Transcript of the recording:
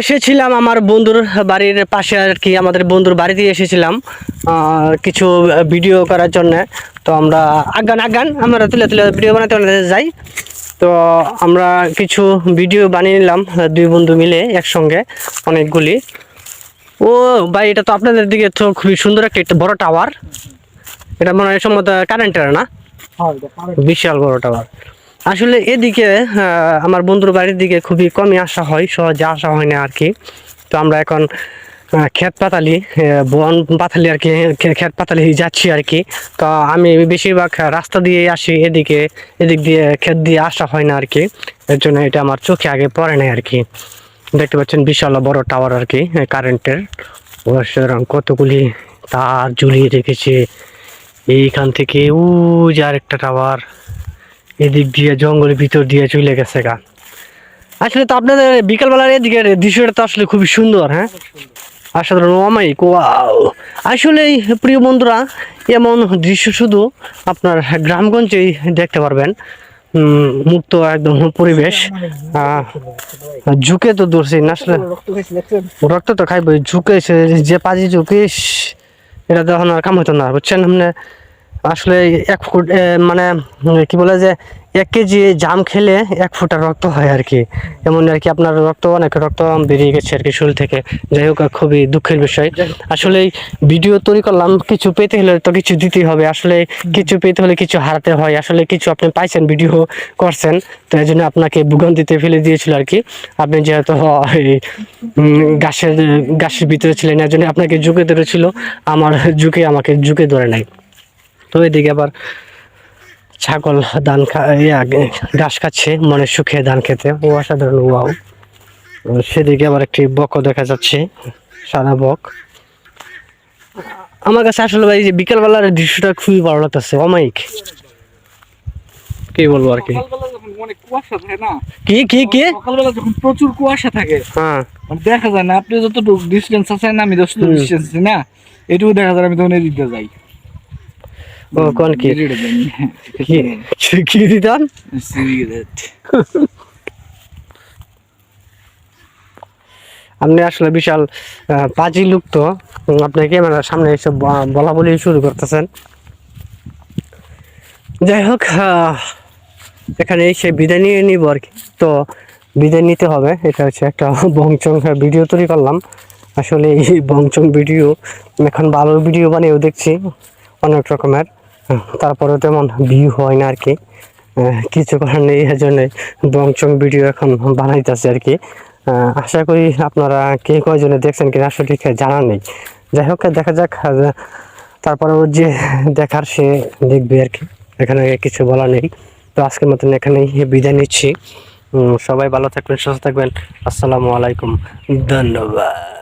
এসেছিলাম আমার বন্ধুর বাড়ির পাশে আর কি আমাদের বন্ধুর বাড়িতে এসেছিলাম কিছু ভিডিও করার জন্য। তো আমরা আগান আগান আমরা তুলে তুলে ভিডিও বানাতে বানাতে যাই। তো আমরা কিছু ভিডিও বানিয়ে নিলাম দুই বন্ধু মিলে একসঙ্গে অনেকগুলি। ও ভাই এটা তো আপনাদের দিকে তো খুবই সুন্দর একটা একটা বড় টাওয়ার এটা মনে হয় সম্ভবত কারেন্টের না? বিশাল বড় টাওয়ার আসলে এদিকে আমার বন্ধুর বাড়ির দিকে খুবই কমই আসা হয়, সহজে আসা হয় না আর কি তো আমরা এখন ক্ষেত পাতালি বন পাতালি আর কি ক্ষেত পাতালি যাচ্ছি আর কি তো আমি বেশিরভাগ রাস্তা দিয়ে আসি, এদিকে, এদিক দিয়ে ক্ষেত দিয়ে আসা হয় না আর কি এর জন্য এটা আমার চোখে আগে পড়ে নাই আর কি দেখতে পাচ্ছেন বিশাল বড় টাওয়ার আর কি কারেন্টের। অসাধারণ কতগুলি তার ঝুলিয়ে রেখেছে। এইখান থেকে উ যে আরেকটা টাওয়ার। এদিক দিয়ে, জঙ্গলের ভিতর দিয়ে চলে গেছে গা। আসলে তো আপনাদের বিকালবেলার এদিকে দৃশ্যটা তো আসলে খুবই সুন্দর হ্যাঁ? অসাধারণ অমায়িক ওয়াও। আসলে প্রিয় বন্ধুরা, এমন দৃশ্য শুধু আপনার গ্রামগঞ্জেই দেখতে পারবেন। মুক্ত একদম পরিবেশ। ঝুঁকে তো দূরছি না, আসলে রক্ত তো খাইব ঝুঁকে যে পাজি ঝুঁকিস এটা তো এখন আর কাম হতো না, বুঝছেন? মানে আসলে এক ফুট মানে কি বলে যে এক কেজি জাম খেলে এক ফুটা রক্ত হয় আর কি। এমন আর কি আপনার রক্ত অনেক রক্ত বেরিয়ে গেছে আর কি শরীর থেকে। যাই হোক খুবই দুঃখের বিষয়। আসলে ভিডিও তৈরি করলাম কিছু পেতে হলে তো কিছু দিতেই হবে। আসলে কিছু পেতে হলে কিছু হারাতে হয়। আসলে কিছু আপনি পাইছেন ভিডিও করছেন তো এই জন্য আপনাকে ভোগান্তিতে ফেলে দিয়েছিল আর কি। আপনি যেহেতু এই, গাছের গাছের ভিতরে ছিলেন এর জন্য আপনাকে ঝুঁকে ধরেছিল। আমার ঝুঁকে আমাকে ঝুঁকে ধরে নাই। তো এদিকে আবার ছাগল ধান খা ইয়া, ঘাস খাচ্ছে মনে সুখে ধান খেতে। ও অসাধারণ ওয়াও। সেদিকে আবার একটি বকও দেখা যাচ্ছে সাদা বক। আমার কাছে আসলে ভাই যে বিকালবেলার দৃশ্যটা খুবই ভালো লাগতেছে অমায়িক। কি বলব আর কি? সকালবেলা যখন অনেক কুয়াশা থাকে না কি কি কি? সকালবেলা যখন প্রচুর কুয়াশা থাকে হ্যাঁ। দেখা যায় না আপনি যতটুকু ডিস্টেন্স আছেন আমি যতটুকু। ডিস্টেন্স আছি না এটুকু দেখা যায় আমি তখন এদিকে যাই। ও কোন কি? কি? দিতাম? আপনি আসলে বিশাল পাজি লোক তো। উম, আপনি ক্যামেরার সামনে এসব ব- বলা বলি শুরু করতেছেন। যাই হোক এখানে এসে বিদায় নিয়ে নিব আর কি। তো বিদায় নিতে হবে। এটা হচ্ছে একটা বংচং ভিডিও তৈরি করলাম। আসলে এই বংচং ভিডিও এখন ভালো ভিডিও বানিয়েও দেখছি অনেক রকমের। তারপরেও তেমন ভিউ হয় না আর কি কিছু করার নেই এর জন্য বংচং ভিডিও এখন বানাইতেছে আর কি আশা করি আপনারা কে কয়জনে দেখছেন কিনা আসলে জানা নেই। যাই হোক দেখা যাক আহ, তারপরেও যে দেখার সে দেখবে আর কি এখানে কিছু বলা নেই। তো আজকের মতন এখানেই বিদায় নিচ্ছি। সবাই ভালো থাকবেন সুস্থ থাকবেন। আসসালামু আলাইকুম। ধন্যবাদ।